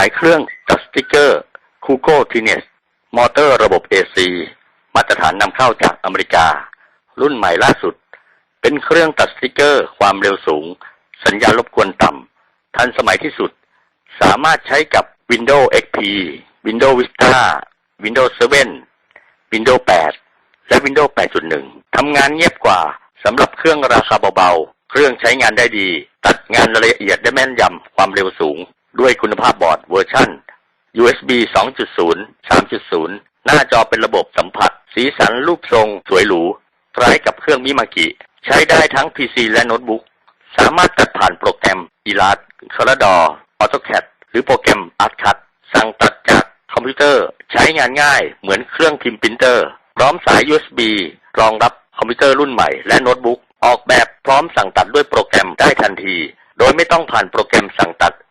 ายเครื่องตัดสติกเกอร์คูโก้ทีเนสมอเตอร์ระบบ AC มาตรฐานนำเข้าจากอเมริกา รุ่นใหม่ล่าสุด เป็นเครื่องตัดสติกเกอร์ ความเร็วสูง สัญญาณรบกวนต่ำทันสมัยที่สุด สามารถใช้กับ Windows XP Windows Vista Windows 7 Windows 8 และ Windows 8.1 ทำงานเงียบกว่าสำหรับเครื่องราคาเบาๆ เครื่องใช้งานได้ดี ตัดงานละเอียดได้แม่นยำความเร็วสูง ด้วยคุณภาพบอร์ดเวอร์ชัน USB 2.0 3.0 หน้าจอเป็นระบบสัมผัส สีสันรูปทรงสวยหรู คล้ายกับเครื่องมิมากิ ใช้ได้ทั้ง PC และโน้ตบุ๊ก สามารถตัดผ่านโปรแกรม Illustrator AutoCAD หรือโปรแกรม ArtCut สั่งตัดจากคอมพิวเตอร์ ใช้งานง่ายเหมือนเครื่องพิมพ์ปรินเตอร์ พร้อมสาย USB รองรับคอมพิวเตอร์รุ่นใหม่และโน้ตบุ๊ก ออกแบบพร้อมสั่งตัดด้วยโปรแกรมได้ทันที โดยไม่ต้องผ่านโปรแกรมสั่งตัด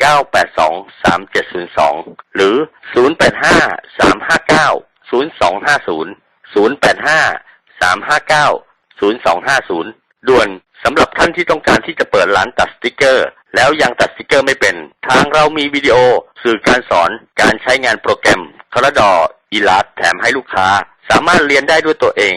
982 3702 หรือ 085 359 0250 085 359 0250 ด่วนสำหรับท่านที่ต้องการที่จะเปิดร้านตัดสติกเกอร์ แล้วยังตัดสติกเกอร์ไม่เป็น ทางเรามีวิดีโอ สื่อการสอนการใช้งานโปรแกรมคาราดออีลาดแถมให้ลูกค้า สามารถเรียนได้ด้วยตัวเอง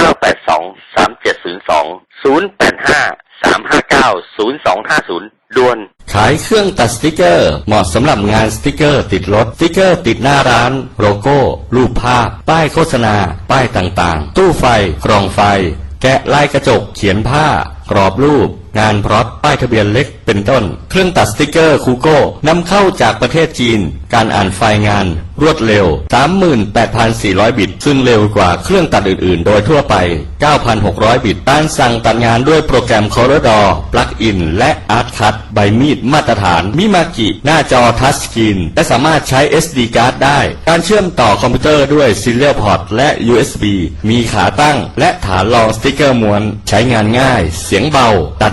982 3702 085 359 0250ด่วน ขายเครื่องตัดสติกเกอร์ เหมาะสำหรับงานสติกเกอร์ติดรถ สติกเกอร์ติดหน้าร้าน โลโก้ รูปภาพ ป้ายโฆษณา ป้ายต่างๆ ตู้ไฟ กรองไฟ แกะลายกระจก เขียนผ้า กรอบรูปงานพร็อตป้ายทะเบียนเล็กเป็นต้น เครื่องตัดสติกเกอร์คูโก้นำเข้าจากประเทศจีน การอ่านไฟล์งาน รวดเร็ว 38,400 บิต ซึ่งเร็วกว่าเครื่องตัดอื่นๆ โดยทั่วไป 9,600 บิตการสั่งตัดงานด้วยโปรแกรม Corridor Plugin และ ArtCut ใบมีดมาตรฐาน มิมากิ หน้าจอทัชสกรีนและสามารถใช้ SD card ได้ การเชื่อมต่อคอมพิวเตอร์ด้วย Serial Port และ USB มีขาตั้ง และฐานรองสติกเกอร์ม้วน ใช้งานง่าย เสียงเบาตัด